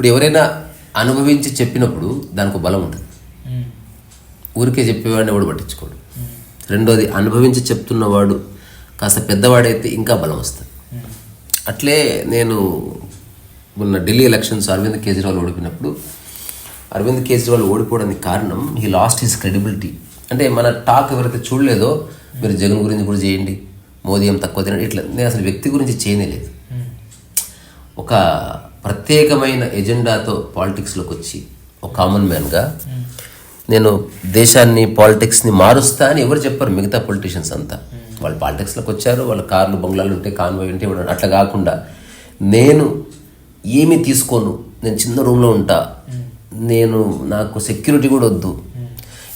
ఇప్పుడు ఎవరైనా అనుభవించి చెప్పినప్పుడు దానికి బలం ఉంటుంది. ఊరికే చెప్పేవాడిని ఎవడు పట్టించుకోడు. రెండోది అనుభవించి చెప్తున్నవాడు కాస్త పెద్దవాడైతే ఇంకా బలం వస్తుంది. అట్లే నేను మొన్న ఢిల్లీ ఎలక్షన్స్ అరవింద్ కేజ్రీవాల్ ఓడిపోయినప్పుడు అరవింద్ కేజ్రీవాల్ ఓడిపోవడానికి కారణం హీ లాస్ట్ హిస్ క్రెడిబిలిటీ అంటే మన టాక్ ఎవరైతే చూడలేదో మీరు జగన్ గురించి కూడా చేయండి మోదీ ఏం తక్కువ తినండి ఇట్లా. నేను అసలు వ్యక్తి గురించి చేయనే లేదు. ఒక ప్రత్యేకమైన ఎజెండాతో పాలిటిక్స్లోకి వచ్చి ఒక కామన్ మ్యాన్గా నేను దేశాన్ని పాలిటిక్స్ని మారుస్తా అని ఎవరు చెప్పారు మిగతా పొలిటీషియన్స్ అంతా. వాళ్ళు పాలిటిక్స్లోకి వచ్చారు వాళ్ళ కార్లు బంగ్లాలు ఉంటే కాన్వాయ్ ఉంటే ఇవ్వడం అట్లా కాకుండా నేను ఏమీ తీసుకోను నేను చిన్న రూమ్లో ఉంటా నేను నాకు సెక్యూరిటీ కూడా వద్దు.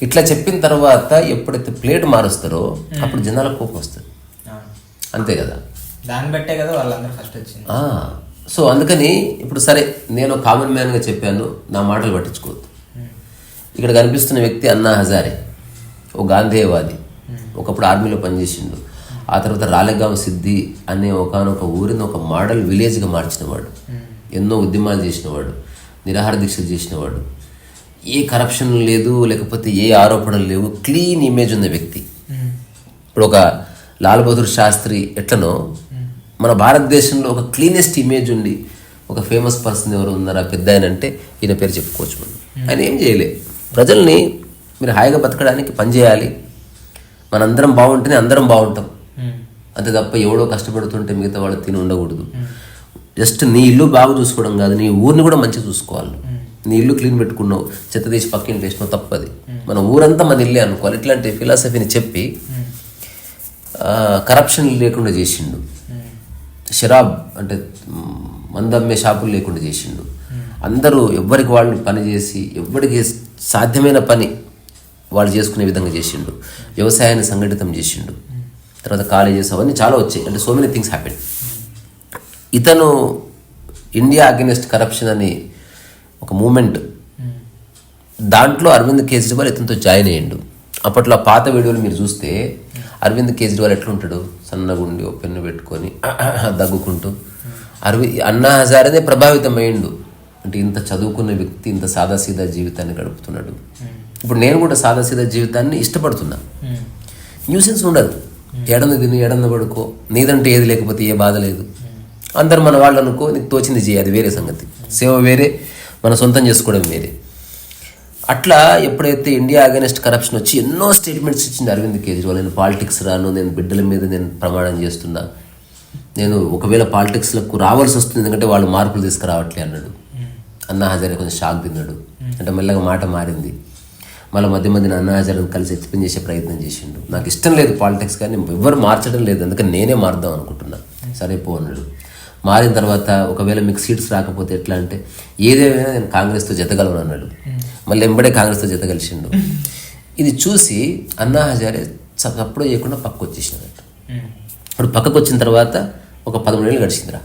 ఇట్లా చెప్పిన తర్వాత ఎప్పుడైతే ప్లేట్ మారుస్తారో అప్పుడు జనాలకు కోపం వస్తుంది. అంతే కదా. దాన్ని బట్టే కదా వాళ్ళందరూ ఫస్ట్ వచ్చింది. సో అందుకని ఇప్పుడు సరే నేను కామన్ మ్యాన్గా చెప్పాను నా మాటలు పట్టించుకోవద్దు. ఇక్కడ కనిపిస్తున్న వ్యక్తి అన్నా హజారే ఓ గాంధేయవాది. ఒకప్పుడు ఆర్మీలో పనిచేసిండు. ఆ తర్వాత రాలెగాం సిద్ధి అనే ఒకనొక ఊరిని ఒక మోడల్ విలేజ్గా మార్చినవాడు. ఎన్నో ఉద్యమాలు చేసినవాడు. నిరాహార దీక్షలు చేసినవాడు. ఏ కరప్షన్ లేదు లేకపోతే ఏ ఆరోపణలు లేవు క్లీన్ ఇమేజ్ ఉన్న వ్యక్తి. ఇప్పుడు ఒక లాల్ బహదూర్ శాస్త్రి ఎట్లనో మన భారతదేశంలో ఒక క్లీనెస్ట్ ఇమేజ్ ఉండి ఒక ఫేమస్ పర్సన్ ఎవరు ఉన్నారా పెద్ద ఆయన అంటే ఈయన పేరు చెప్పుకోవచ్చు మనం. ఆయన ఏం చేయలే. ప్రజల్ని మీరు హాయిగా బతకడానికి పనిచేయాలి మనందరం బాగుంటేనే అందరం బాగుంటాం. ఉమ్. అంతే తప్ప ఎవడో కష్టపడుతుంటే మిగతా వాళ్ళు తిని ఉండకూడదు. జస్ట్ నీ ఇల్లు బాగా చూసుకోవడం కాదు నీ ఊరిని కూడా మంచిగా చూసుకోవాలి. నీ ఇల్లు క్లీన్ పెట్టుకున్నావు చెత్త తీసి పక్కన వేసినావు తప్పది. మన ఊరంతా మన ఇల్లే అనుకోవాలి. ఇట్లాంటి ఫిలాసఫీని చెప్పి కరప్షన్ లేకుండా చేసిండు. షరాబ్ అంటే మందమ్మే షాపులు లేకుండా చేసిండు. అందరూ ఎవ్వరికి వాళ్ళు పని చేసి ఎవ్వరికి సాధ్యమైన పని వాళ్ళు చేసుకునే విధంగా చేసిండు. వ్యవసాయాన్ని సంఘటితం చేసిండు. తర్వాత కాలేజెస్ అవన్నీ చాలా వచ్చాయి. అంటే సో మెనీ థింగ్స్ హ్యాపెన్ ఇతను ఇండియా అగెనిస్ట్ కరప్షన్ అని ఒక మూమెంట్ దాంట్లో అరవింద్ కేజ్రీవాల్ ఇతనితో జాయిన్ అయ్యిండు. అప్పట్లో పాత వీడియోలు మీరు చూస్తే అరవింద్ కేజ్రీవాల్ ఎట్లుంటాడు? సన్నగుండి ఓ పెన్ను పెట్టుకొని దగ్గుకుంటూ. అరవింద్ అన్నా హజారేనే ప్రభావితం అయ్యిండు అంటే ఇంత చదువుకున్న వ్యక్తి ఇంత సాదాసీదా జీవితాన్ని గడుపుతున్నాడు. ఇప్పుడు నేను కూడా సాదాసీదా జీవితాన్ని ఇష్టపడుతున్నా. న్యూసెన్స్ ఉండదు. ఎడన తిని ఎడన పడుకో. నీదంటే ఏది లేకపోతే ఏ బాధ లేదు. అందరు మన వాళ్ళు అనుకో నీకు తోచింది చేయి అది వేరే సంగతి. సేవ వేరే మన సొంతం చేసుకోవడం వేరే. అట్లా ఎప్పుడైతే ఇండియా అగెనిస్ట్ కరప్షన్ వచ్చి ఎన్నో స్టేట్మెంట్స్ ఇచ్చింది అరవింద్ కేజ్రీవాల్ నేను పాలిటిక్స్ రాను నేను బిడ్డల మీద నేను ప్రమాణం చేస్తున్నా నేను ఒకవేళ పాలిటిక్స్లకు రావాల్సి వస్తుంది ఎందుకంటే వాళ్ళు మార్పులు తీసుకురావట్లే అన్నాడు. అన్నా హజారే కొంచెం షాక్ తిన్నాడు. అంటే మెల్లగా మాట మారింది. మళ్ళీ మధ్య మధ్యన అన్నా హజారేని కలిసి ఎక్స్ప్లెయిన్ చేసే ప్రయత్నం చేసిండు. నాకు ఇష్టం లేదు పాలిటిక్స్ కానీ ఎవ్వరు మార్చడం లేదు. అందుకని నేనే మారుదాం అనుకుంటున్నా. సరే పో అన్నాడు. మారిన తర్వాత ఒకవేళ మీకు సీట్స్ రాకపోతే ఎట్లా అంటే ఏదేమైనా నేను కాంగ్రెస్తో జతగలను అన్నాడు. మళ్ళీ ఎంబడే కాంగ్రెస్తో జతగలిసిండు ఇది చూసి అన్నా హజారే సప్పుడు చేయకుండా పక్కకు వచ్చేసినట్టు ఇప్పుడు పక్కకు వచ్చిన తర్వాత ఒక పదమూడేళ్ళు గడిచిందిరా.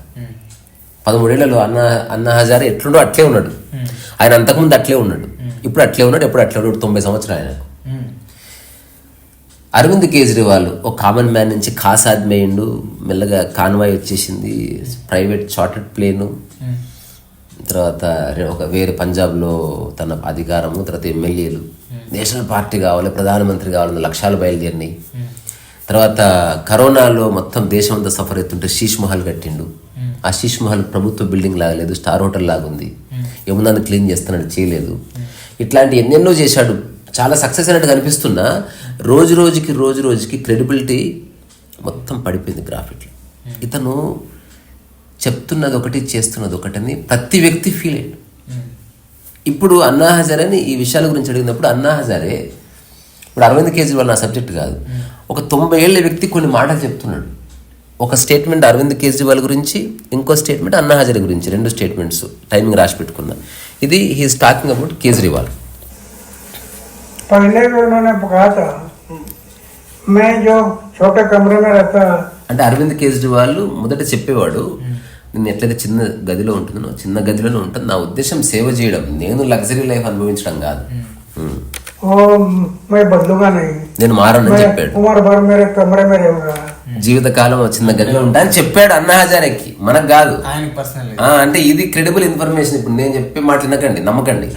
పదమూడేళ్ళలో అన్న అన్న హజారే ఎట్లుండో అట్లే ఉన్నాడు. ఆయన అంతకుముందు అట్లే ఉన్నాడు. ఇప్పుడు అట్లే ఉన్నాడు ఎప్పుడు అట్లే ఉన్నాడు తొంభై సంవత్సరాలు ఆయనకు. అరవింద్ కేజ్రీవాల్ ఒక కామన్ మ్యాన్ నుంచి ఖాస్ ఆద్మీ అయ్యిండు. మెల్లగా కాన్వాయ్ వచ్చేసింది. Private chartered plane. ఉమ్. తర్వాత ఒక వేరే పంజాబ్లో తన అధికారము తర్వాత ఎమ్మెల్యేలు. నేషనల్ పార్టీ కావాలి ప్రధానమంత్రి కావాలన్న లక్ష్యాలు బయలుదేరినాయి. తర్వాత కరోనాలో మొత్తం దేశం అంతా సఫర్ అవుతుంటే శీష్ మహల్ కట్టిండు. ఆ శీష్ మహల్ ప్రభుత్వ బిల్డింగ్ లాగా లేదు స్టార్ హోటల్ లాగా ఉంది యమునాన్ని క్లీన్ చేస్తున్నాడు చేయలేదు. ఇట్లాంటి ఎన్నెన్నో చేశాడు. చాలా సక్సెస్ అయినట్టు కనిపిస్తున్నా రోజు రోజుకి రోజు రోజుకి క్రెడిబిలిటీ మొత్తం పడిపోయింది గ్రాఫిక్లో ఇతను చెప్తున్నది ఒకటి చేస్తున్నది ఒకటని ప్రతి వ్యక్తి ఫీల్ అయ్యాడు. ఉమ్. ఇప్పుడు అన్నా హజారేని ఈ విషయాల గురించి అడిగినప్పుడు అన్నా హజారే ఇప్పుడు అరవింద్ కేజ్రీవాల్ నా సబ్జెక్ట్ కాదు. ఒక తొంభై ఏళ్ళ వ్యక్తి కొన్ని మాటలు చెప్తున్నాడు. ఒక స్టేట్మెంట్ అరవింద్ కేజ్రీవాల్ గురించి ఇంకో స్టేట్మెంట్ అన్నా హజారే గురించి రెండు స్టేట్మెంట్స్ టైమింగ్ రాసి పెట్టుకున్నా. ఇది హీఈస్ టాకింగ్ అబౌట్ కేజ్రీవాల్. पहले भी उन्होंने कहा था मैं जो छोटे कमरे में रहता అంటే అరవింద్ కేజ్రీవాల్ మొదట చెప్పేవాడు నేను ఎట్లయితే చిన్న గదిలో ఉంటుందో చిన్న గదిలోనే ఉంటాను నా ఉద్దేశం సేవ చేయడం నేను లగ్జరీ లైఫ్ అనుభవించడం కాదు ఉమ్. वो मैं बदलूंगा नहीं నేను మారనని मैं చెప్పాడు उम्र भर मेरे कमरे में रहूंगा జీవితకాలం చిన్న గదిలో ఉంటా అని చెప్పాడు అన్నా హజారేకి మనకు కాదు ఆయనకి పర్సనల్ ఆ, అంటే ఇది క్రెడిబుల్ ఇన్ఫర్మేషన్ ఇప్పుడు నేను చెప్పే మాట వినకండి నమ్మకండి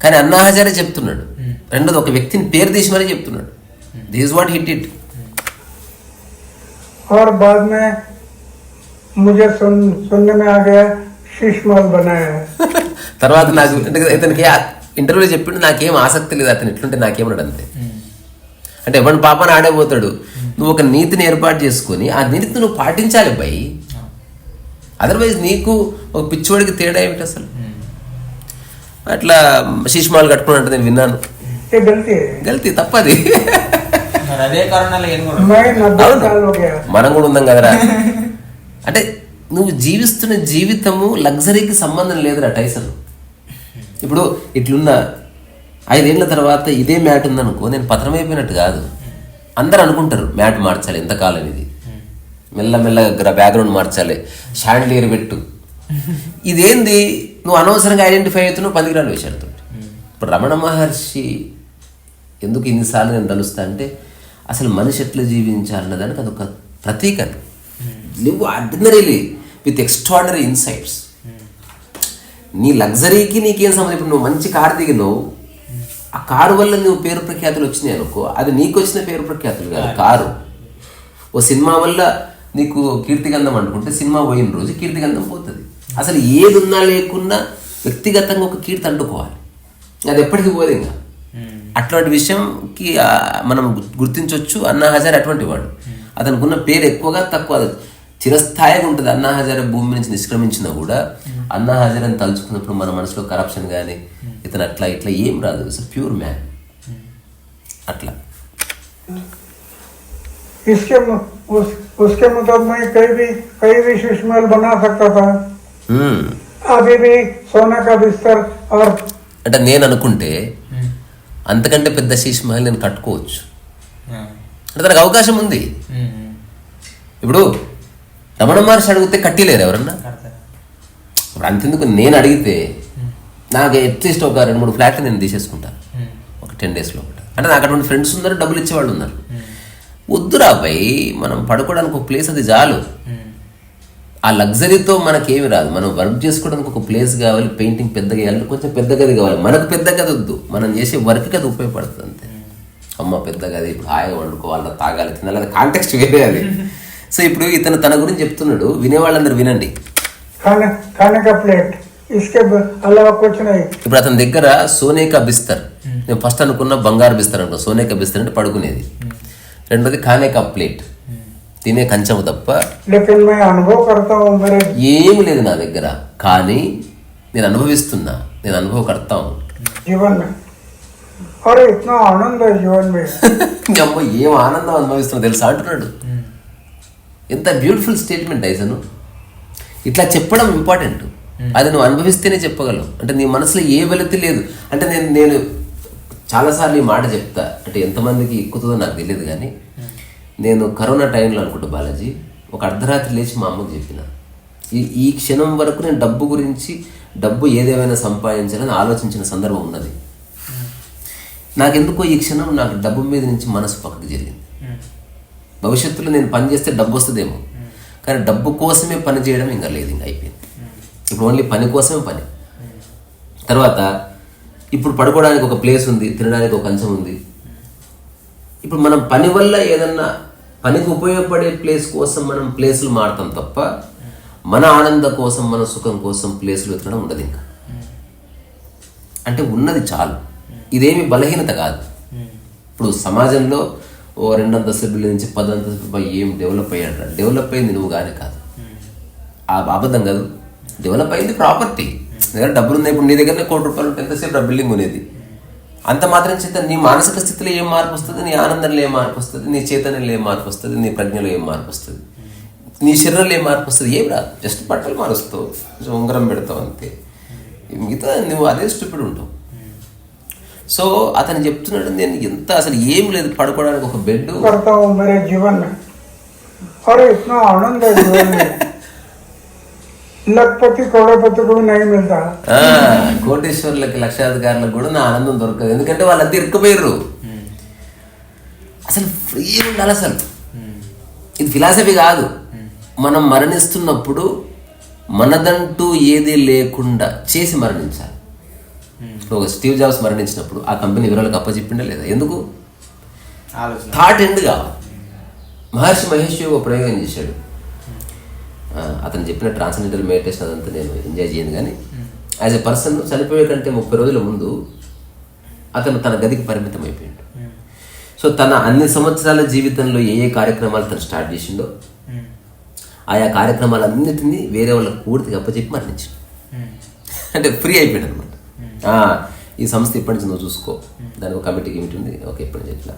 కానీ అన్నా హజారే చెప్తున్నాడు రెండోది ఒక వ్యక్తిని పేరు తీసి మరీ చెప్తున్నాడు దిస్ వాట్ హిట్ ఇట్ और बाद में मुझे सुन सुनने में आ गया शीश महल बनाया है తర్వాత నాకు అంటే ఇతనికి ఇంటర్వ్యూలో చెప్పిండు నాకేం ఆసక్తి లేదు అతను ఎట్లుంటే నాకేమన్నాడు అంతే అంటే ఎవరి పాపని ఆడేపోతాడు నువ్వు ఒక నీతిని ఏర్పాటు చేసుకొని ఆ నీతిని నువ్వు పాటించాలి బై అదర్వైజ్ నీకు ఒక పిచ్చివాడికి తేడా ఏమిటి అసలు అట్లా శీష్మాలు కట్టుకున్నట్టు నేను విన్నాను ये गलती है గల్తీ. తప్పది. మనం కూడా ఉందాం కదరా. అంటే నువ్వు జీవిస్తున్న జీవితము లగ్జరీకి సంబంధం లేదురా టైసన్. ఇప్పుడు ఇట్లున్న ఐదేళ్ళ తర్వాత ఇదే మ్యాట్ ఉందనుకో నేను పత్రం అయిపోయినట్టు కాదు. అందరు అనుకుంటారు మ్యాట్ మార్చాలి ఎంతకాలం ఇది. మెల్లమెల్లగా బ్యాక్గ్రౌండ్ మార్చాలి. షాండ్లియర్ పెట్టు. ఇదేంది? నువ్వు అనవసరంగా ఐడెంటిఫై అవుతున్నావు పనికిరాని విషయాలతో ఇప్పుడు రమణ మహర్షి ఎందుకు ఇన్నిసార్లు నేను తలుస్తా అంటే అసలు మనిషి ఎట్లా జీవించాలన్న దానికి అదొక ప్రతీక అది. నువ్వు ఆర్డినరీలీ విత్ ఎక్స్ట్రాడనరీ ఇన్సైట్స్ నీ లగ్జరీకి నీకేం సంబంధం? ఇప్పుడు నువ్వు మంచి కారు దిగినావు. ఆ కారు వల్ల నువ్వు పేరు ప్రఖ్యాతులు వచ్చినాయి అనుకో అది నీకు వచ్చిన పేరు ప్రఖ్యాతులు కాదు కారు. ఓ సినిమా వల్ల నీకు కీర్తిగంధం అనుకుంటే సినిమా పోయిన రోజు కీర్తిగంధం పోతుంది. అసలు ఏది ఉన్నా లేకున్నా వ్యక్తిగతంగా ఒక కీర్తి అంటుకోవాలి. అది ఎప్పటికీ పోదు ఇంకా. అట్లాంటి విషయంకి ఆ, మనం గు- గుర్తించవచ్చు అన్నా హజార్ అటువంటి వాడు అతనికి ఉన్న పేరు ఎక్కువగా తక్కువ అది చిరస్థాయిగా ఉంటుంది అన్నా హజారే భూమి నుంచి నిష్క్రమించినా కూడా అన్నా హజార్ అని తలుచుకున్నప్పుడు మన మనసులో కరప్షన్ కానీ ఇతను అట్లా ఇట్లా ఏం రాదు ఇట్స్ ప్యూర్ మ్యాన్ అట్లా इसके मु- उस, उसके मुताबिक मैं कहीं भी कहीं भी शीश महल बना सकता था మ్మ్. अभी भी सोने का बिस्तर और అంటే నేను అనుకుంటే అంతకంటే పెద్ద శీష్ మహల్ నేను కట్టుకోవచ్చు. అంటే దానికి అవకాశం ఉంది. ఇప్పుడు రమణ మహర్షి అడిగితే కట్టిలేరు ఎవరన్నా? ఇప్పుడు అంతెందుకు నేను అడిగితే నాకు అట్లీస్ట్ ఒక రెండు మూడు ఫ్లాట్లు నేను తీసేసుకుంటాను ఒక టెన్ డేస్లో ఒకటి అంటే నాకు అటువంటి ఫ్రెండ్స్ ఉన్నారు డబ్బులు ఇచ్చేవాళ్ళు ఉన్నారు. వద్దురా భయ్ మనం పడుకోవడానికి ఒక ప్లేస్ అది చాలు. ఆ లగ్జరీతో మనకేమి రాదు. మనం వర్క్ చేసుకోవడానికి ఒక ప్లేస్ కావాలి పెయింటింగ్ పెద్దగా వేయాలి కొంచెం పెద్ద గది కావాలి. మనకు పెద్ద గది వద్దు. మనం చేసే వర్క్కి అది ఉపయోగపడుతుంది అంతే. అమ్మ పెద్ద గది ఇప్పుడు హాయిగా వండుకోవాలి తాగాలి తినాలి అది కాంటెక్స్ట్ వేరే అది. సో ఇప్పుడు ఇతను తన గురించి చెప్తున్నాడు. వినేవాళ్ళందరూ వినండి. ఇప్పుడు అతని దగ్గర సోనేకా బిస్తర్. నేను ఫస్ట్ అనుకున్న బంగారు బిస్తర్ అనుకో. సోనేకా బిస్తర్ అంటే పడుకునేది. రెండోది కానేకా ప్లేట్. తినే కంచము తప్ప ఏమి లేదు నా దగ్గర. కానీ నేను అనుభవిస్తున్నా. నేను అనుభవకర్తా ఏం ఆనందం అనుభవిస్తున్నా తెలుసా అంటున్నాడు. ఎంత బ్యూటిఫుల్ స్టేట్మెంట్ ఐజను ఇట్లా చెప్పడం ఇంపార్టెంట్ అది నువ్వు అనుభవిస్తేనే చెప్పగలవు. అంటే నీ మనసులో ఏ వెలతి లేదు. అంటే నేను నేను చాలాసార్లు ఈ మాట చెప్తా. అంటే ఎంతమందికి ఎక్కుతుందో నాకు తెలియదు కానీ. నేను కరోనా టైంలో అనుకుంటా బాలాజీ ఒక అర్ధరాత్రి లేచి మా అమ్మకు చెప్పిన. ఈ ఈ క్షణం వరకు నేను డబ్బు గురించి డబ్బు ఏదేమైనా సంపాదించాలని ఆలోచించిన సందర్భం ఉన్నది. నాకెందుకో ఈ క్షణం నాకు డబ్బు మీద నుంచి మనసు పక్కకు జరిగింది. భవిష్యత్తులో నేను పని చేస్తే డబ్బు వస్తుందేమో. కానీ డబ్బు కోసమే పని చేయడం ఇంకా లేదు ఇంకా అయిపోయింది. ఇప్పుడు ఓన్లీ పని కోసమే పని. తర్వాత ఇప్పుడు పడుకోవడానికి ఒక ప్లేస్ ఉంది తినడానికి ఒక కంచం ఉంది. ఇప్పుడు మనం పని వల్ల ఏదన్నా పనికి ఉపయోగపడే ప్లేస్ కోసం మనం ప్లేసులు మారతాం తప్ప మన ఆనంద కోసం మన సుఖం కోసం ప్లేసులు వెతకడం ఉండదు ఇంకా. అంటే ఉన్నది చాలు. ఇదేమి బలహీనత కాదు. ఇప్పుడు సమాజంలో ఓ రెండు అంతస్తుల బిల్డింగ్ నుంచి పది ఏం డెవలప్ అయ్యాడు డెవలప్ అయింది నువ్వు కానీ కాదు. ఆ అబద్ధం కాదు. డెవలప్ అయింది ప్రాపర్టీ దగ్గర డబ్బులు ఉన్నాయి. ఇప్పుడు నీ దగ్గరనే కోటి రూపాయలు ఉంటే ఎంతసేపు ఆ బిల్డింగ్ కొనేది. అంత మాత్రం చేత నీ మానసిక స్థితిలో ఏం మార్పు వస్తుంది? నీ ఆనందంలో ఏం మార్పు వస్తుంది? నీ చైతన్యంలో ఏం మార్పు వస్తుంది? నీ ప్రజ్ఞలో ఏం మార్పు వస్తుంది? నీ శరీరంలో ఏం మార్పు వస్తుంది? ఏం రాదు. జస్ట్ బట్టలు మారుస్తావు ఉంగరం పెడతావు అంతే. మిగతా నువ్వు అదే స్టూపిడ్ ఉంటావు. సో అతను చెప్తున్నాడు నేను ఎంత అసలు ఏం లేదు పడుకోవడానికి ఒక బెడ్ జీవన్. కోటేశ్వర్లకి లక్షాధికారులకు కూడా నా ఆనందం దొరకదు. ఎందుకంటే వాళ్ళంతా ఇరుక్కుపోయారు అసలు ఫ్రీ ఉండాలి అసలు. ఇది ఫిలాసఫీ కాదు. మనం మరణిస్తున్నప్పుడు మనదంటూ ఏది లేకుండా చేసి మరణించాలి. ఒక స్టీవ్ జాబ్స్ మరణించినప్పుడు ఆ కంపెనీ వివరాలకు అప్పచెప్పిండా లేదా? ఎందుకు? ఆలోచన. థాట్ ఎండ్ కావాలి. మహర్షి మహేష్ ఒక ప్రయోగం చేశాడు. అతను చెప్పిన ట్రాన్స్జెండర్ మెడిటేషన్ అదంతా నేను ఎంజాయ్ చేయను కానీ యాజ్ ఎ పర్సన్ చనిపోయే కంటే ముప్పై రోజుల ముందు అతను తన గదికి పరిమితం అయిపోయాడు. సో తన అన్ని సంవత్సరాల జీవితంలో ఏ ఏ కార్యక్రమాలు తను స్టార్ట్ చేసిండో ఆయా కార్యక్రమాలన్నిటినీ వేరే వాళ్ళకి పూర్తిగా అప్పచెప్పి మరణించాడు. అంటే ఫ్రీ అయిపోయాడు అనమాట ఈ సంస్థ ఇప్పటి నుంచి నువ్వు చూసుకో. దానికి ఒక కమిటీ గిమిటీ ఉంది. ఓకే ఇప్పటి నుంచి ఇట్లా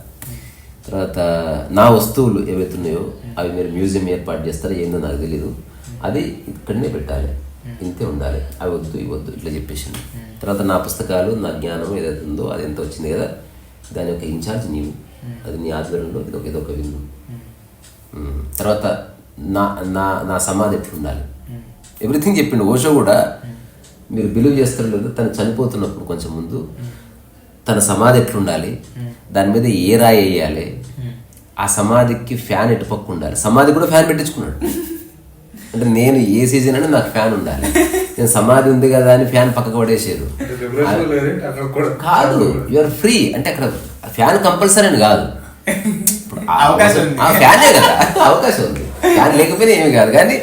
తర్వాత నా వస్తువులు ఏవైతే ఉన్నాయో అవి మీరు మ్యూజియం ఏర్పాటు చేస్తారో ఏందో నాకు తెలియదు అది ఇక్కడనే పెట్టాలి. ఇంతే ఉండాలి. అవి వద్దు ఇవి వద్దు ఇట్లా చెప్పేసింది. తర్వాత నా పుస్తకాలు నా జ్ఞానం ఏదైతే ఉందో అది ఎంత వచ్చింది కదా దాని యొక్క ఇన్ఛార్జ్ నీవు. అది నీ ఆధ్వర్యంలో ఇది ఒక ఇదొక విందు. తర్వాత నా నా నా సమాధి ఎట్లా ఉండాలి? ఎవ్రీథింగ్ చెప్పిండు. ఓషో కూడా మీరు బిలీవ్ చేస్తారో లేదో తను చనిపోతున్నప్పుడు కొంచెం ముందు తన సమాధి ఎట్లా ఉండాలి దాని మీద ఏ రాయి వేయాలి? ఆ సమాధికి ఫ్యాన్ ఎటు పక్క ఉండాలి? సమాధి కూడా ఫ్యాన్ పెట్టించుకున్నాడు. అంటే నేను ఏ సీజన్ అని నాకు ఫ్యాన్ ఉండాలి. నేను సమాధి ఉంది కదా అని ఫ్యాన్ పక్కకు పడేసారు కాదు యూఆర్ ఫ్రీ అంటే అక్కడ ఫ్యాన్ కంపల్సరీ అని కాదు. ఫ్యానే కదా. అవకాశం ఉంది. ఫ్యాన్ లేకపోయినా ఏమి కాదు. కానీ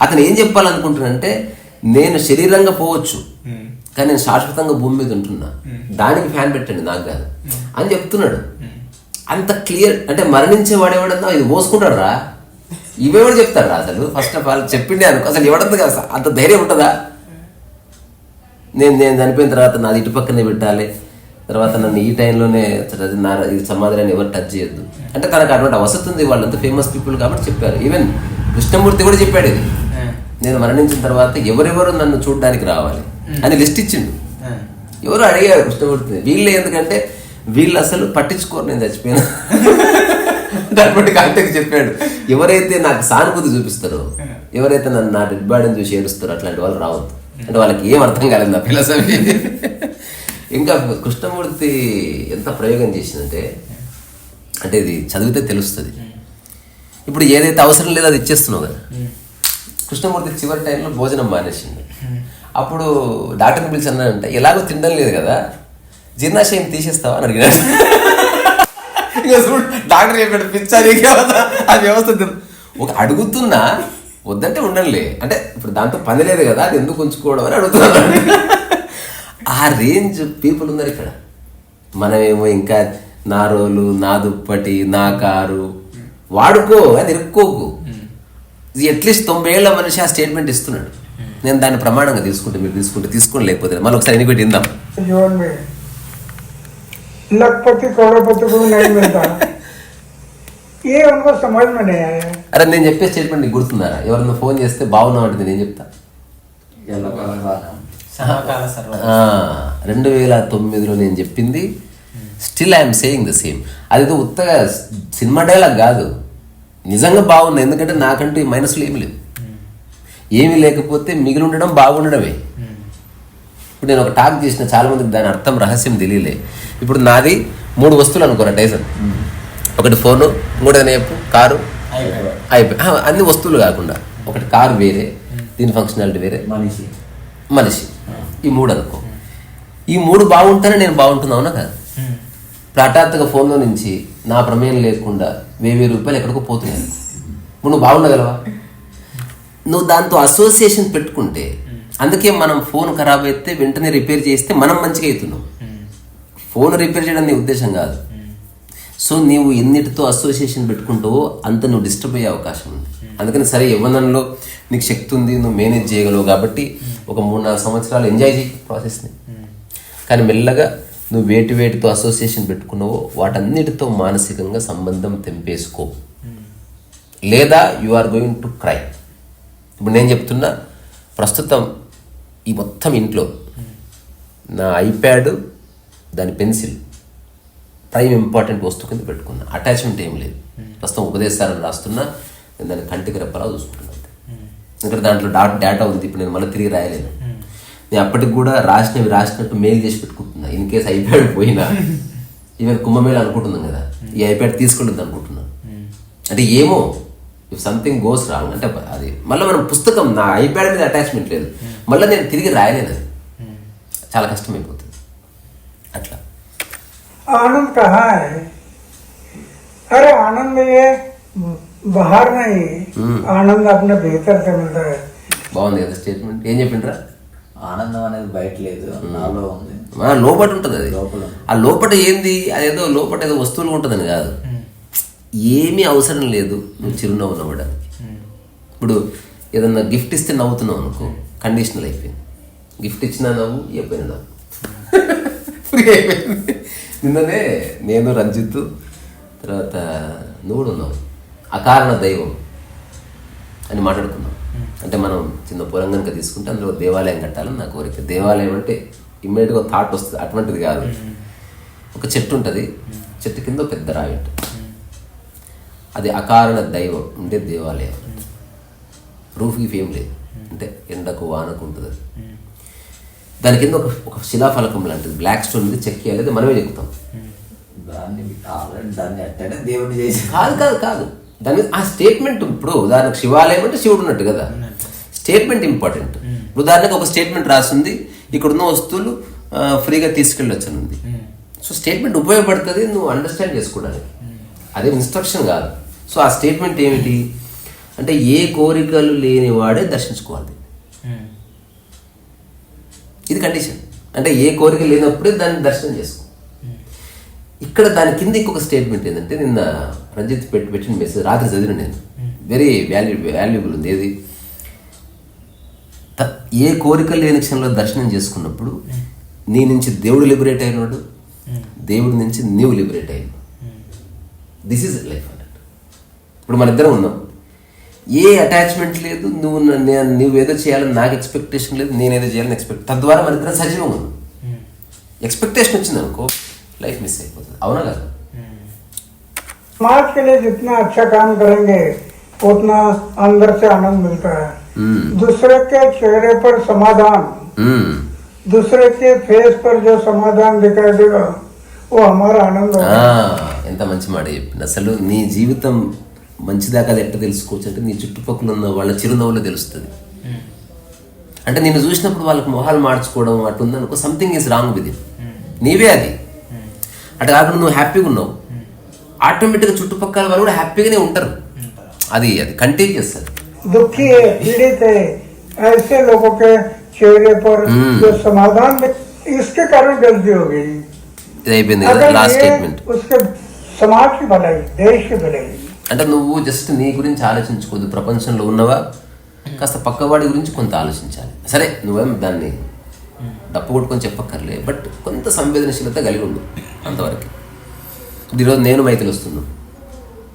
అతను ఏం చెప్పాలనుకుంటున్నానంటే నేను శరీరంగా పోవచ్చు. కానీ నేను శాశ్వతంగా భూమి మీద ఉంటున్నా. దానికి ఫ్యాన్ పెట్టండి నాకు కాదు. అని చెప్తున్నాడు. అంత క్లియర్ అంటే మరణించే వాడేవాడన్నా ఇది పోసుకుంటాడు రా ఇవేవాడు చెప్తాడు రా అసలు. ఫస్ట్ ఆఫ్ ఆల్ చెప్పిండే అనుకో అసలు ఇవ్వడం కదా అంత ధైర్యం ఉంటుందా? నేను నేను చనిపోయిన తర్వాత నాది ఇటు పక్కనే పెట్టాలి. తర్వాత నన్ను ఈ టైంలోనే నా ఇది సమాధానాన్ని ఎవరు టచ్ చేయొద్దు. అంటే తనకు అటువంటి వసతి ఉంది. వాళ్ళంతా ఫేమస్ పీపుల్ కాబట్టి చెప్పారు. ఈవెన్ కృష్ణమూర్తి కూడా చెప్పాడు ఇది. నేను మరణించిన తర్వాత ఎవరెవరు నన్ను చూడడానికి రావాలి. అని లిస్ట్ ఇచ్చిండు. ఎవరు అడిగారు కృష్ణమూర్తిని వీళ్ళు ఎందుకంటే వీళ్ళు అసలు పట్టించుకోరు నేను చచ్చిపోయినా. అటువంటి కాంటాక్ట్ చెప్పాడు. ఎవరైతే నాకు సానుభూతి చూపిస్తారో ఎవరైతే నన్ను నా డెడ్ బాడీని చూసి ఏడుస్తారో అట్లాంటి వాళ్ళు రావద్దు. అంటే వాళ్ళకి ఏం అర్థం కాలేదు నా ఫిలసఫీ ఇంకా కృష్ణమూర్తి ఎంత ప్రయోగం చేసిందంటే అంటే ఇది చదివితే తెలుస్తుంది. ఇప్పుడు ఏదైతే అవసరం లేదో అది ఇచ్చేస్తున్నావు కదా. కృష్ణమూర్తి చివరి టైంలో భోజనం మానేసింది అప్పుడు డాక్టర్ని పిలిచి అన్నాడంటే ఎలాగో తినడం లేదు కదా జీర్ణాశయం తీసేస్తావా? అని అడిగినాడు ఇక చూడు డాక్టర్ చెప్పాడు పిచ్చారి ఆ వ్యవస్థ ఒక అడుగుతున్నా వద్దంటే ఉండంలే. అంటే ఇప్పుడు దాంతో పని లేదు కదా అది ఎందుకు ఉంచుకోవడం అని అడుగుతున్నాను ఆ రేంజ్ పీపుల్ ఉన్నారు ఇక్కడ. మనమేమో ఇంకా నా రోలు నా దుప్పటి నా కారు వాడుకో అని ఇరుక్కోకు. ఇది అట్లీస్ట్ తొంభై ఏళ్ళ మనిషి ఆ స్టేట్మెంట్ ఇస్తున్నాడు. నేను దాన్ని ప్రమాణంగా తీసుకుంటే మీరు తీసుకుంటే తీసుకోండి లేకపోతే మళ్ళీ ఒకసారి ఎన్నికటి విందాం जीवन में लखपति करोड़पति को भी नहीं मिलता ये उनको समझ में नहीं आया అరే నేను చెప్పే స్టేట్మెంట్ నీకు గుర్తుందా ఎవరన్నా ఫోన్ చేస్తే బాగున్నావు అంటే నేను చెప్తా సమకాల సర్వ ఆ, రెండు వేల తొమ్మిదిలో నేను చెప్పింది still I'm saying the same అదేదో ఉత్తగా సినిమా డైలాగ్ కాదు నిజంగా బాగుంది ఎందుకంటే నాకంటూ ఈ మైనస్లు ఏమి లేవు ఏమీ లేకపోతే మిగిలి ఉండడం బాగుండడమే. ఇప్పుడు నేను ఒక టాక్ చేసిన చాలా మందికి దాని అర్థం రహస్యం తెలియలే. ఇప్పుడు నాది మూడు వస్తువులు అనుకోరా టైసన్ ఒకటి ఫోను మూడోది చెప్పు? కారు. అయిపోయి అన్ని వస్తువులు కాకుండా. ఒకటి కారు వేరే దీని ఫంక్షనాలిటీ వేరే. మనిషి. మనిషి. ఈ మూడు అనుకో. ఈ మూడు బాగుంటేనే నేను బాగుంటున్నా అవునా కాదు? హఠాత్తుగా ఫోన్లో నుంచి నా ప్రమేయం లేకుండా వెయ్యి వెయ్యి రూపాయలు ఎక్కడికో ఇప్పుడు నువ్వు బాగుండగలవా? నువ్వు దాంతో అసోసియేషన్ పెట్టుకుంటే అందుకే మనం ఫోన్ ఖరాబ్ అయితే వెంటనే రిపేర్ చేస్తే మనం మంచిగా అవుతున్నాం. ఫోన్ రిపేర్ చేయడం నీ ఉద్దేశం కాదు. సో నీవు ఎన్నిటితో అసోసియేషన్ పెట్టుకుంటావో అంత నువ్వు డిస్టర్బ్ అయ్యే అవకాశం ఉంది. అందుకని సరే యవ్వనంలో నీకు శక్తి ఉంది నువ్వు మేనేజ్ చేయగలవు కాబట్టి ఒక మూడు నాలుగు సంవత్సరాలు ఎంజాయ్ చేయి ప్రాసెస్ని కానీ మెల్లగా నువ్వు వేటి వేటితో అసోసియేషన్ పెట్టుకున్నావో వాటన్నిటితో మానసికంగా సంబంధం తెంపేసుకో. లేదా you are going to cry ఇప్పుడు నేను చెప్తున్నా ప్రస్తుతం ఈ మొత్తం ఇంట్లో నా ఐప్యాడ్ దాని పెన్సిల్ ప్రైమ్ ఇంపార్టెంట్ వస్తువు కింద పెట్టుకున్నా. అటాచ్మెంట్ ఏం లేదు. ప్రస్తుతం ఉపదేశాలను రాస్తున్నా నేను దాన్ని కంటికి రెప్పలా చూసుకుంటున్నాను ఎందుకంటే దాంట్లో డాట్ డేటా ఉంది. ఇప్పుడు నేను మళ్ళీ తిరిగి రాయలేను. నేను అప్పటికి కూడా రాసినవి రాసినట్టు మెయిల్ చేసి పెట్టుకుంటున్నా. ఇన్ కేసు ఐప్యాడ్ పోయినా. ఈవెన్ కుంభమేళ అనుకుంటున్నాం కదా. ఈ ఐప్యాడ్ తీసుకుంటుంది అనుకుంటున్నాను అంటే ఏమో ఇఫ్ సంథింగ్ గోస్ రాంగ్ అంటే అది మళ్ళీ మనం పుస్తకం నా ఐప్యాడ్ మీద అటాచ్మెంట్ లేదు మళ్ళీ నేను తిరిగి రాయలేను అది చాలా కష్టమైపోతుంది అట్లా आनंद कहाँ है अरे आनंद ये बाहर नहीं आनंद अपने भीतर से मिलता है బాగుంది కదా స్టేట్మెంట్ ఏం చెప్పిండ్రా ఆనందం అనేది బయట లేదు నాలో ఉంది ఆ, లోపట ఉంటుంది అది లోపల. ఆ లోపట ఏంది అదేదో లోపట ఏదో వస్తువులు ఉంటుందని కాదు ఏమీ అవసరం లేదు నువ్వు చిరునవ్వు నవ్వడానికి. ఇప్పుడు ఏదన్నా గిఫ్ట్ ఇస్తే నవ్వుతున్నావు అనుకో కండిషనల్ అయిపోయింది. గిఫ్ట్ ఇచ్చిన నవ్వు ఇవ్వపోయిన నవ్వు. ఫ్రీ అయిపోయింది. నిన్ననే నేను రంజిత్ తర్వాత నువ్వు కూడా ఉన్నావు. అకారణ దైవం అని మాట్లాడుకున్నాం. అంటే మనం చిన్న పురంగనక తీసుకుంటే అందులో దేవాలయం కట్టాలని నా కోరిక. దేవాలయం అంటే ఇమ్మీడియట్గా థాట్ వస్తుంది. అటువంటిది కాదు. ఒక చెట్టు ఉంటుంది. చెట్టు కింద ఒక పెద్ద రాయి ఉంటుంది. అది అకారణ దైవం ఉండే దేవాలయం. రూఫ్ గిఫ్ ఏం లేదు. అంటే ఎండకు వానకు ఉంటుంది అది. దాని కింద ఒక ఒక శిలాఫలకం లాంటిది. బ్లాక్ స్టోన్ మీద చెక్కి అనేది మనమే చెక్కుతాం. దాన్ని దాన్ని అట్టనే దేవుడిని చేసి కాదు కాదు కాదు. దాని ఆ స్టేట్మెంట్ ఇప్పుడు ఉదాహరణకు శివాలయం అంటే శివుడు ఉన్నట్టు కదా. Statement important. ఉదాహరణకు ఒక స్టేట్మెంట్ రాసింది. ఇక్కడున్న వస్తువులు ఆ, ఫ్రీగా తీసుకెళ్ళొచ్చు అని ఉంది సో స్టేట్మెంట్ ఉపయోగపడుతుంది నువ్వు అండర్స్టాండ్ చేసుకోవడానికి. అదే ఇన్స్ట్రక్షన్ కాదు. సో ఆ స్టేట్మెంట్ ఏమిటి? అంటే ఏ కోరికలు లేనివాడే దర్శించుకోవాలి. ఇది కండిషన్ అంటే ఏ కోరిక లేనప్పుడే దాన్ని దర్శనం చేసుకో. ఇక్కడ దాని కింద ఇంకొక స్టేట్మెంట్ ఏంటంటే నిన్న రంజిత్ పెట్టి పెట్టిన మెసేజ్ రాత్రి చదివిన నేను. వెరీ వాల్యూ వాల్యుబుల్ ఉంది. ఏది? ఏ కోరిక లేని క్షణంలో దర్శనం చేసుకున్నప్పుడు నీ నుంచి దేవుడు లిబరేట్ అయినాడు. దేవుడి నుంచి నీవు లిబరేట్ అయినాడు. దిస్ ఈజ్ లైఫ్ ఇప్పుడు మన ఇద్దరం ఉన్నాం ఏ అటాచ్మెంట్ లేదు నువ్వు న- నేను నువ్వేదో చేయాలని నాకు ఎక్స్పెక్టేషన్ లేదు నేనేదో చేయాలని ఎక్స్పెక్ట్ తద్వారా మన ఇద్దరం సజీవంగా ఉన్నాం ఎక్స్పెక్టేషన్ వచ్చింది అనుకో లైఫ్ మిస్ అయిపోతుంది అవునా కదా समाज के लिए जितना अच्छा काम करेंगे उतना अंदर से आनंद मिलता है మ్మ్. दूसरे के चेहरे पर समाधान మ్మ్. दूसरे के फेस पर जो समाधान दिखाई देगा वो हमारा आनंद ఆ, होगा ఎంత మంచి మాట చెప్పింది అసలు నీ జీవితం మంచిదాకా అది ఎట్లా తెలుసుకోవచ్చు అంటే నీ చుట్టుపక్కల ఉన్న వాళ్ళ చిరునవ్వులో తెలుస్తుంది అంటే నిన్ను చూసినప్పుడు వాళ్ళకి మొహాలు మార్చుకోవడం అటు ఉందనుకో సంథింగ్ ఈజ్ రాంగ్ విత్ నీవే అది అటు కాకుండా నువ్వు హ్యాపీగా ఉన్నావు ఆటోమేటిక్గా చుట్టుపక్కల వాళ్ళు కూడా హ్యాపీగానే ఉంటారు అది అది కంటేజియస్ అది दुखी है पीड़ित है ऐसे लोगों के चेहरे पर हम्म। जो समाधान दि- इसके कारण गलती हो गई ఇది అయిపోయింది కదా अगर లాస్ట్ ये స్టేట్మెంట్ उसके समाज की भलाई देश की भलाई అంటే నువ్వు జస్ట్ నీ గురించి ఆలోచించుకోవద్దు ప్రపంచంలో ఉన్నవా? కాస్త పక్కవాడి గురించి కొంత ఆలోచించాలి. సరే నువ్వేం దాన్ని డప్పు కొట్టుకొని చెప్పక్కర్లే. బట్ కొంత సంవేదనశీలత కలిగి ఉండు అంతవరకు. ఇప్పుడు ఈరోజు నేను మైథిలి వస్తున్నాను.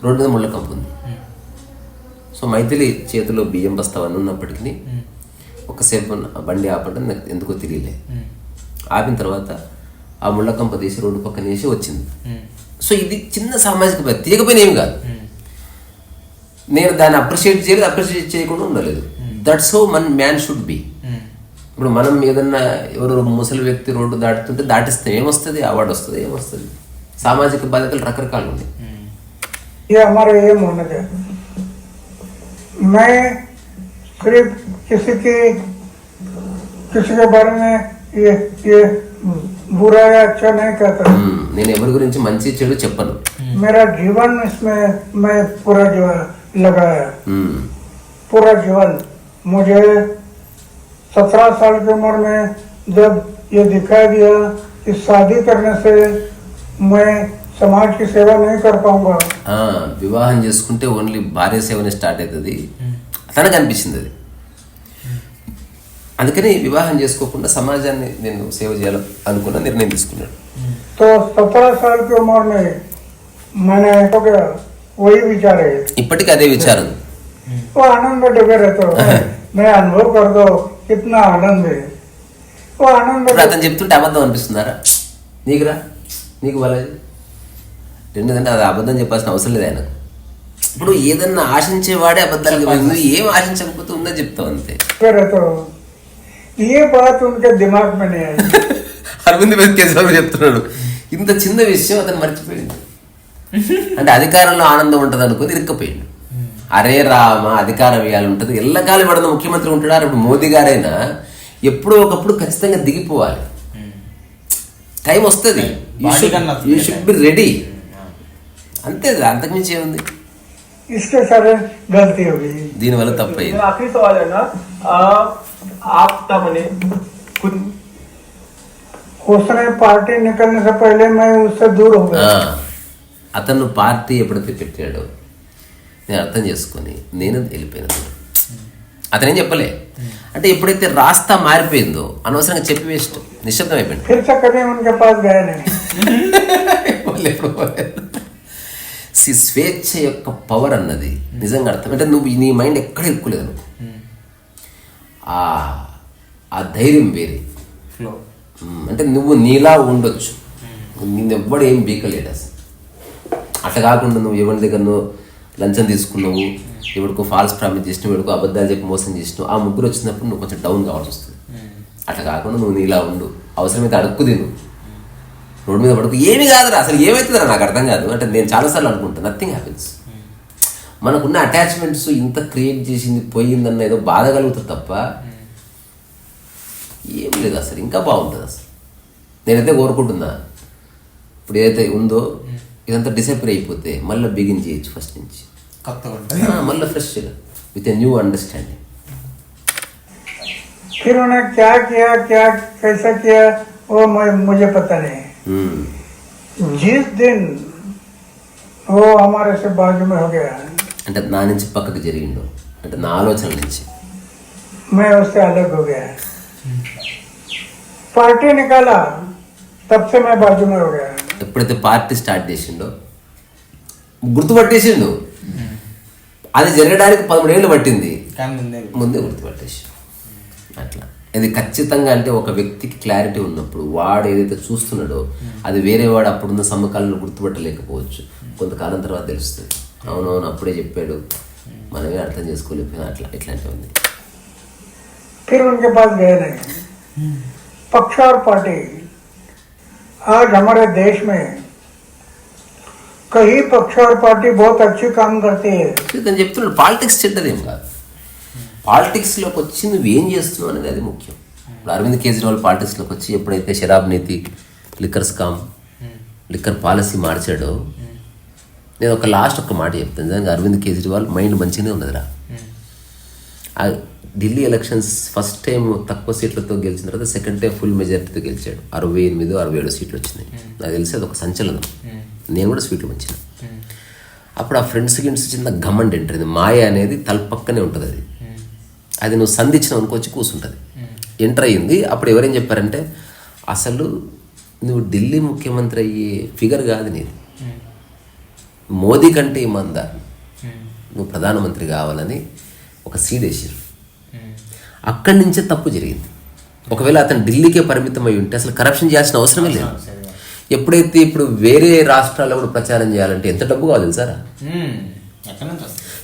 రోడ్డు మీద ముళ్ళ కంపు ఉంది. సో మైథిలి చేతిలో బియ్యం బస్తా అన్నీ ఉన్నప్పటికీ ఒకసేపు బండి ఆపడం నాకు ఎందుకో తెలియలే. ఆపిన తర్వాత ఆ ముళ్ళ కంప తీసి రోడ్డు పక్కన వేసి వచ్చింది. సో ఇది చిన్న సామాజిక తీయకపోయినా ఏం కాదు. నేను దాన్ని అప్రిషియేట్ చేయలేదు అప్రిషియేట్ చేయకుండా ఉండలేదు that's how man man should be ఇప్పుడు మనం ఏదన్నా ఎవరు ముసలి వ్యక్తి రోడ్డు దాటుతుంటే దాటిస్తే ఏమొస్తుంది అవార్డు వస్తుంది ఏమొస్తుంది సామాజిక బాధ్యతలు రకరకాలు ఉన్నాయి ये हमारा एम होना चाहिए मैं सिर्फ किसी की किसी के बारे में ये ये बुरा या अच्छा नहीं कहता మ్మ్. నేను ఎవరి గురించి మంచి చెడు చెప్పను मेरा जीवन इसमें मैं पूरा जो लगाया మ్మ్. पूरा जीवन मुझे सत्रह साल की उम्र में जब ये दिखाई दिया कि शादी करने से मैं समाज की सेवा नहीं कर पाऊंगा ఆ, వివాహం చేసుకుంటే ఓన్లీ భార్య సేవనే స్టార్ట్ అవుతుంది తనకు అనిపించింది అది అందుకని వివాహం చేసుకోకుండా సమాజాన్ని నేను సేవ చేయాలి అనుకున్న నిర్ణయం తీసుకున్నాడు तो सत्रह साल की उम्र में मैंने हो गया वही विचार है ఇప్పటికీ అదే విచారం वो आनंद में डूबे रहते हो मैं अनुभव कर दो कितना आनंद है वो आनंद में ఇప్పుడు అతను చెప్తుంటే అబద్ధం అనిపిస్తున్నారా నీకురా నీకు బాలాజీ రెండుదంటే అది అబద్ధం చెప్పాల్సిన అవసరం లేదు ఆయనకు ఇప్పుడు ఏదన్నా ఆశించేవాడే అబద్ధాలు చెప్పాలి నువ్వు ఏం ఆశించకపోతే ఉందని చెప్తావు అంతే डूबे रहते हो ये बात उनके दिमाग में नहीं आई అరవింద్ కేశవ చెప్తున్నాడు ఇంత చిన్న విషయం అతను మర్చిపోయింది అంటే అధికారంలో ఆనందం ఉంటుంది అనుకుని ఇరుక్కపోయిండు అరే రామ అధికారం ఇవ్వాలి ఉంటుంది ఎల్లకాలం పడిన ముఖ్యమంత్రి ఉంటాడు ఇప్పుడు మోదీ గారైనా ఎప్పుడో ఒకప్పుడు ఖచ్చితంగా దిగిపోవాలి టైం వస్తుంది Body కన్నా వస్తుంది యూ షుడ్ బి రెడీ అంతే అంతకుమించి ఏముంది इसके सारे गलती हो गई దీనివల్ల తప్పు అయింది मेरा आखिरी सवाल है ना आ, आप तब मैंने खुद उसने पार्टी निकलने से पहले मैं उससे दूर हो ఆ, गया అతను పార్టీ ఎప్పుడైతే పెట్టాడో నేను అర్థం చేసుకొని నేను వెళ్ళిపోయాను. అతనేం చెప్పలే. అంటే ఎప్పుడైతే రాస్తా మారిపోయిందో అనవసరంగా చెప్పి వేస్ట్. నిశ్శబ్దం అయిపోయింది. స్వేచ్ఛ యొక్క పవర్ అన్నది నిజంగా అర్థం. అంటే నువ్వు నీ మైండ్ ఎక్కడ ఎక్కులేదు ఆ ధైర్యం వేరే. అంటే నువ్వు నీలా ఉండొచ్చు. నిన్నెవ్వడు ఏం బీకలేడు అసలు. అట్లా కాకుండా నువ్వు ఎవరి దగ్గర నువ్వు లంచం తీసుకున్నావు ఎవరికో ఫాల్స్ ప్రామిస్ చేసినావు ఎవరికో అబద్ధాలు చెప్పి మోసం చేసినావు ఆ ముగ్గురు వచ్చినప్పుడు నువ్వు కొంచెం డౌన్ కావాల్సి వస్తుంది. అట్లా కాకుండా నువ్వు నీలా ఉండు. అవసరమైతే అడుక్కు తిను. రోడ్డు మీద పడుకు. ఏమి కాదురా. అసలు ఏమవుతుందిరా నాకు అర్థం కాదు. అంటే నేను చాలాసార్లు అనుకుంటాను నథింగ్ హ్యాపెన్స్ మనకున్న అటాచ్మెంట్స్ ఇంత క్రియేట్ చేసింది పోయిందన్న ఏదో బాధ కలుగుతుంది తప్ప ఏం లేదు అసలు. ఇంకా బాగుంటుంది అసలు. నేనైతే కోరుకుంటున్నా. ఇప్పుడు ఏదైతే ఉందో ఇదంతా డిసైపర్ అయిపోతే మళ్ళీ బిగిన్ చేయొచ్చు ఫస్ట్ నుంచి కొత్తగా ఉంటుంది ఆ, మళ్ళీ ఫ్రెష్గా విత్ ఎ న్యూ అండర్స్టాండింగ్ फिर उन्हें क्या किया क्या कैसा किया वो मैं- मुझे पता नहीं जिस दिन वो हमारे से बाजू में हो गया అంటే నా నుంచి పక్కకు జరిగిండు అంటే నా ఆలోచన నుంచి मैं उससे अलग हो गया पार्टी निकाला तब से मैं बाजू में हो गया ఎప్పుడైతే పార్టీ స్టార్ట్ చేసిండో గుర్తుపట్టేసిండు అది జరగడానికి పదమూడేళ్ళు పట్టింది కానీ ముందే ముందే గుర్తుపట్టేసి అట్లా ఇది ఖచ్చితంగా అంటే ఒక వ్యక్తికి క్లారిటీ ఉన్నప్పుడు వాడు ఏదైతే చూస్తున్నాడో అది వేరే వాడు అప్పుడున్న సమ్మకాలను గుర్తుపట్టలేకపోవచ్చు కొంతకాలం తర్వాత తెలుస్తుంది అవునవును అప్పుడే చెప్పాడు మనమే అర్థం చేసుకోలేకపోయినా అట్లా ఇట్లాంటివి ఉంది फिर उनके पास गए नहीं पक्ष और पार्टी आज हमारे देश में कई पक्ष और पार्टी बहुत अच्छी काम करती है తను చెప్తున్నాడు పాలిటిక్స్ చెడ్డదేం కాదు పాలిటిక్స్లోకి వచ్చి నువ్వు ఏం చేస్తున్నావు అనేది అది ముఖ్యం ఇప్పుడు అరవింద్ కేజ్రీవాల్ పాలిటిక్స్లోకి వచ్చి ఎప్పుడైతే షరాబ్ నీతి లిక్కర్ స్కామ్ లిక్కర్ పాలసీ మార్చాడో నేను ఒక లాస్ట్ ఒక మాట చెప్తాను నిజంగా అరవింద్ కేజ్రీవాల్ మైండ్ మంచిగానే ఉన్నదిరా ఆ ఢిల్లీ ఎలక్షన్స్ ఫస్ట్ టైం తక్కువ సీట్లతో గెలిచిన తర్వాత సెకండ్ టైం ఫుల్ మెజారిటీతో గెలిచాడు. అరవై ఎనిమిది అరవై ఏడు సీట్లు వచ్చినాయి. నాకు తెలిసి అది ఒక సంచలనం. నేను కూడా సీట్లు మంచిన అప్పుడు ఆ ఫ్రెండ్స్ గిన్స్ చిన్న గమండి ఎంటర్ మాయ అనేది తలపక్కనే ఉంటుంది అది. అది నువ్వు సంధించినావు అనుకోవచ్చు కూర్చుంటుంది ఎంటర్ అయ్యింది. అప్పుడు ఎవరేం చెప్పారంటే అసలు నువ్వు ఢిల్లీ ముఖ్యమంత్రి అయ్యే ఫిగర్ కాదు నీది. మోదీ కంటే ఇమందార్ నువ్వు ప్రధానమంత్రి కావాలని ఒక సీడ్ వేసారు అక్కడి నుంచే తప్పు జరిగింది. ఒకవేళ అతను ఢిల్లీకే పరిమితం అయి ఉంటే అసలు కరప్షన్ చేయాల్సిన అవసరమే లేదు. ఎప్పుడైతే ఇప్పుడు వేరే రాష్ట్రాల్లో కూడా ప్రచారం చేయాలంటే ఎంత డబ్బు కావాలి సార్.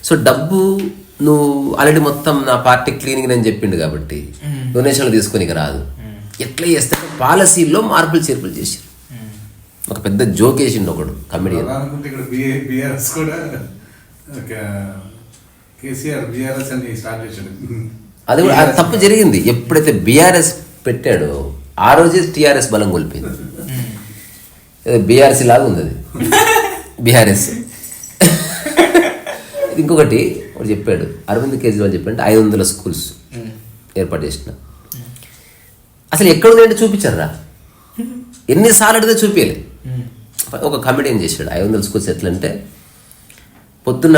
సో డబ్బు నువ్వు ఆల్రెడీ మొత్తం నా పార్టీ క్లీనింగ్ అని చెప్పిండు కాబట్టి డొనేషన్లు తీసుకొని రాదు. ఎట్లా చేస్తే పాలసీల్లో మార్పులు చేర్పులు చేశారు. ఒక పెద్ద జోక్ వేసిండు ఒకడు కమెడియన్ కేసీఆర్ బిఆర్ఎస్ అని స్టార్ట్ చేశాడు. అది కూడా అది తప్పు జరిగింది. ఎప్పుడైతే బీఆర్ఎస్ పెట్టాడో ఆ రోజే టీఆర్ఎస్ బలం కోల్పోయింది. బీఆర్ఎస్ లాగా ఉంది అది. బీఆర్ఎస్. ఇంకొకటి వాడు చెప్పాడు. అరవింద్ కేజ్రీవాల్ చెప్పాడు ఐదు వందల స్కూల్స్ ఏర్పాటు చేసిన. అసలు ఎక్కడ ఉందంటే చూపించారా ఎన్నిసార్లు అడిగితే చూపించలే ఒక కమిటీ చేశాడు? ఐదు వందల స్కూల్స్ ఎట్లా అంటే పొద్దున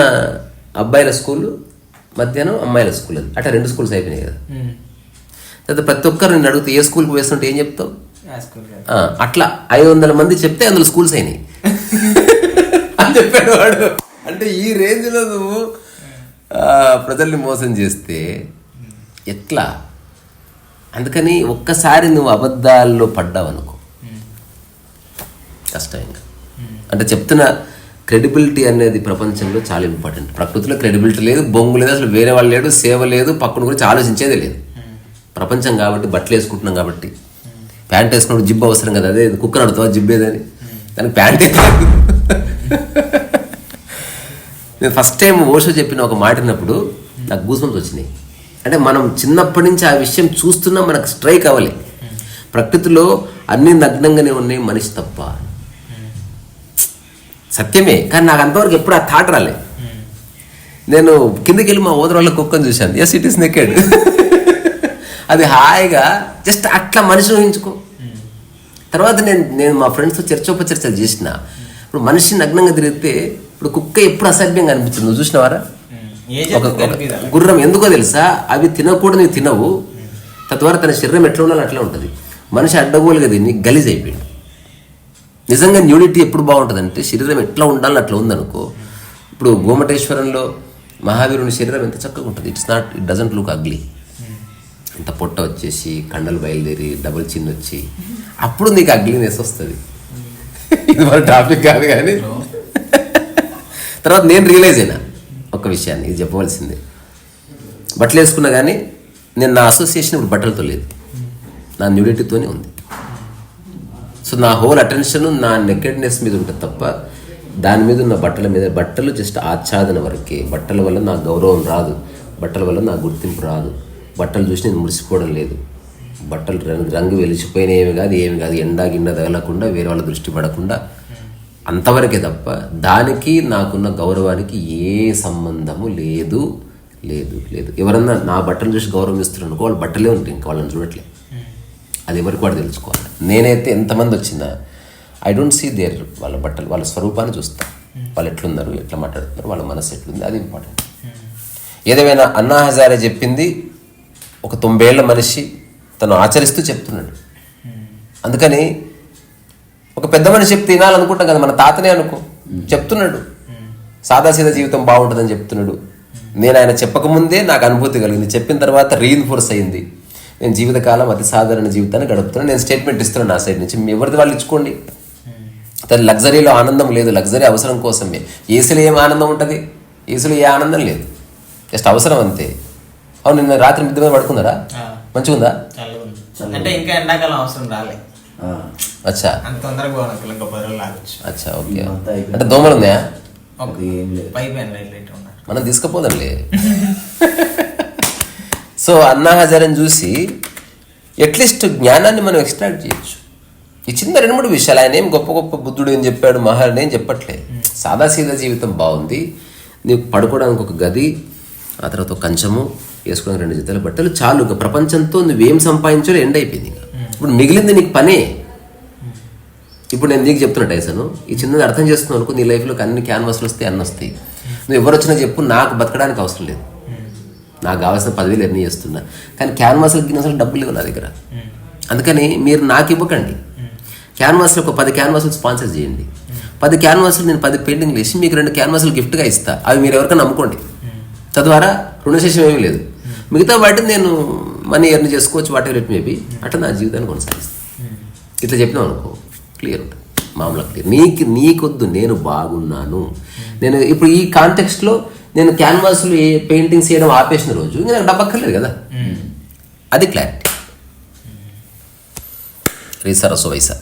అబ్బాయిల స్కూల్ మధ్యాహ్నం అమ్మాయిల స్కూల్ అది. అట్లా రెండు స్కూల్స్ అయిపోయినాయి కదా. తర్వాత ప్రతి ఒక్కరు నేను అడిగితే ఏ స్కూల్కి వేస్తుంటే ఏం చెప్తావు? ఆ, అట్లా. ఐదు వందల మంది చెప్తే అందులో స్కూల్స్ అయినాయి. అని చెప్పాడు వాడు. అంటే ఈ రేంజ్లో నువ్వు ఆ, ప్రజల్ని మోసం చేస్తే ఎట్లా? అందుకని ఒక్కసారి నువ్వు అబద్ధాల్లో పడ్డావు అనుకో కష్టం ఇంకా. అంటే చెప్తున్న క్రెడిబిలిటీ అనేది ప్రపంచంలో చాలా ఇంపార్టెంట్. ప్రకృతిలో క్రెడిబిలిటీ లేదు బొంగు లేదు అసలు వేరే వాళ్ళు లేడు సేవ లేదు పక్కన గురించి ఆలోచించేదే లేదు. ప్రపంచం కాబట్టి బట్టలు వేసుకుంటున్నాం కాబట్టి. ప్యాంట్ వేసుకున్నప్పుడు జిబ్ అవసరం కదా అదే కుక్కర్ అడుగుతావా జిబ్ ఏదని. దానికి ప్యాంట్ కాదు. నేను ఫస్ట్ టైం ఓషో చెప్పిన ఒక మాట విన్నప్పుడు నాకు గూసంస్ వచ్చినాయి. అంటే మనం చిన్నప్పటి నుంచి ఆ విషయం చూస్తున్నా మనకు స్ట్రైక్ అవ్వలే. ప్రకృతిలో అన్ని నగ్నంగానే ఉన్నాయి మనిషి తప్ప. సత్యమే. కానీ నాకు అంతవరకు ఎప్పుడు ఆ థాట్ రాలే. నేను కిందకి వెళ్ళి మా ఓదర వాళ్ళ కుక్కని చూశాను. ఎస్ ఇట్ ఈస్ నెకెడ్ అది హాయిగా జస్ట్ అట్లా మనిషి ఊహించుకో. తర్వాత నేను నేను మా ఫ్రెండ్స్తో చర్చోపచర్చలు చేసిన. ఇప్పుడు మనిషి నగ్నంగా తిరిగితే ఇప్పుడు కుక్క ఎప్పుడు అసభ్యంగా అనిపించింది నువ్వు చూసినవారా? ఏ ఒక? గుర్రం ఎందుకో తెలుసా? అవి తినకూడదు తినవు. తద్వారా తన శరీరం ఎట్లా ఉండాలో అట్లా ఉంటుంది. మనిషి అడ్డగోలుగా తిని గలీజ్ అయిపోయింది. నిజంగా న్యూడిటీ ఎప్పుడు బాగుంటుందంటే శరీరం ఎట్లా ఉండాలని అట్లా ఉందనుకో ఇప్పుడు గోమటేశ్వరంలో మహావీరుని శరీరం ఎంత చక్కగా ఉంటుంది. It's not it doesn't look ugly ఇంత పొట్ట వచ్చేసి కండలు బయలుదేరి డబుల్ చిన్ వచ్చి అప్పుడు నీకు అగ్లీనెస్ వస్తుంది. ఇది మన టాపిక్ కాదు కానీ. తర్వాత నేను రియలైజ్ అయినా ఒక విషయాన్ని ఇది చెప్పవలసిందే. బట్టలు వేసుకున్నా కానీ నేను నా అసోసియేషన్ ఇప్పుడు బట్టలతో లేదు. నా న్యూడిటీతోనే ఉంది. సో నా హోల్ అటెన్షన్ నా నెకెడ్నెస్ మీద ఉంటుంది తప్ప దాని మీద ఉన్న బట్టల మీద బట్టలు జస్ట్ ఆచ్ఛాదన వరకే. బట్టల వల్ల నా గౌరవం రాదు. బట్టల వల్ల నా గుర్తింపు రాదు. బట్టలు చూసి నేను మురిసిపోవడం లేదు. బట్టలు రంగు రంగు వెలిచిపోయినవి ఏమి కాదు ఏమి కాదు. ఎండా గిన్నె తగలకుండా వేరే వాళ్ళ దృష్టి పడకుండా అంతవరకే తప్ప దానికి నాకున్న గౌరవానికి ఏ సంబంధము లేదు లేదు లేదు. ఎవరన్నా నా బట్టలు చూసి గౌరవం ఇస్తున్నారు అనుకో వాళ్ళు బట్టలే ఉంటాయి ఇంకా వాళ్ళని చూడట్లేదు అది ఎవరికి కూడా తెలుసుకోవాలి. నేనైతే ఎంతమంది వచ్చినా ఐ డోంట్ సీ దేర్ వాళ్ళ బట్టలు వాళ్ళ స్వరూపాన్ని చూస్తా. వాళ్ళు ఎట్లున్నారు ఎట్లా మాట్లాడుతున్నారు వాళ్ళ మనసు ఎట్లుంది అది ఇంపార్టెంట్ ఏదేమైనా అన్నా హజారే చెప్పింది ఒక తొంభేళ్ళ మనిషి తను ఆచరిస్తూ చెప్తున్నాడు. అందుకని ఒక పెద్ద మనిషి చెప్తే వినాలనుకుంటాం కదా మన తాతనే అనుకో. చెప్తున్నాడు. సాదాసీదా జీవితం బాగుంటుందని చెప్తున్నాడు. నేను ఆయన చెప్పకముందే నాకు అనుభూతి కలిగింది. చెప్పిన తర్వాత రీఇన్ఫోర్స్ అయింది. నేను జీవితకాలం అతి సాధారణ జీవితాన్ని గడుపుతున్నాను. నేను స్టేట్మెంట్ ఇస్తున్నాను నా సైడ్ నుంచి. ఎవరిది వాళ్ళు ఇచ్చుకోండి. తన లగ్జరీలో ఆనందం లేదు. లగ్జరీ అవసరం కోసమే. ఏసీలో ఏం ఆనందం ఉంటుంది? ఏసీలో ఏ ఆనందం లేదు. జస్ట్ అవసరం అంతే. అవును నిన్న రాత్రి మిద్ద మీద పడుకున్నారా? ఆ. మంచిగా ఉందా చల్లగా ఉంది. అంటే ఇంకా ఎండాకాలం అవసరం రాలే. ఆ, అచ్చా. అచ్చా ఓకే. అంటే దోమలు ఉన్నాయా మనం తీసుకుపోదంలే. సో అన్నా హజారని చూసి అట్లీస్ట్ జ్ఞానాన్ని మనం ఎక్స్ట్రాక్ట్ చేయొచ్చు. ఈ చిన్న రెండు మూడు విషయాలు. ఆయన ఏం గొప్ప గొప్ప బుద్ధుడు ఏం చెప్పాడు మహారాణి ఏం చెప్పట్లే సాదాసీదా జీవితం బాగుంది. నీకు పడుకోవడానికి ఒక గది ఆ తర్వాత ఒక కంచము వేసుకోవడానికి రెండు జతల బట్టలు చాలు ఇక ప్రపంచంతో నువ్వేం సంపాదించాలో ఎండ్ అయిపోయింది ఇంకా. ఇప్పుడు మిగిలింది నీకు పనే. ఇప్పుడు నేను నీకు చెప్తున్నా టైసను ఈ చిన్నది అర్థం చేస్తున్నావు అనుకో నీ లైఫ్లోకి అన్ని క్యాన్వాస్లు వస్తాయి అన్ని వస్తాయి. నువ్వు ఎవరు వచ్చినా చెప్పు నాకు బతకడానికి అవసరం లేదు. నాకు కావాల్సిన పదివేలు ఎన్ని చేస్తున్నా. కానీ క్యాన్వాస్లు గిన్నెసలు డబ్బులు లేవు నా దగ్గర. అందుకని మీరు నాకు ఇవ్వకండి. క్యాన్వాస్లో ఒక పది క్యాన్వాస్లు స్పాన్సర్ చేయండి. పది క్యాన్వాస్లు నేను పది పెయింటింగ్లు వేసి మీకు రెండు క్యాన్వాస్లు గిఫ్ట్గా ఇస్తా. అవి మీరు ఎవరికైనా నమ్ముకోండి. తద్వారా రుణశేషం ఏమీ లేదు. మిగతా వాటిని నేను మనీ ఎర్న్ చేసుకోవచ్చు వాటి రేట్ మేబీ అట్లా నా జీవితాన్ని కొనసాగిస్తాను ఇట్లా చెప్పినాం అనుకో క్లియర్ ఉంటుంది. మామూలుగా క్లియర్. నీకు నీకొద్దు. నేను బాగున్నాను. నేను ఇప్పుడు ఈ కాంటెక్స్ట్లో నేను క్యాన్వాస్లు ఏ పెయింటింగ్స్ చేయడం ఆపేసిన రోజు ఇంకా నాకు డబ్బక్కర్లేదు కదా. అది క్లారిటీ రీసా రసో వైసా.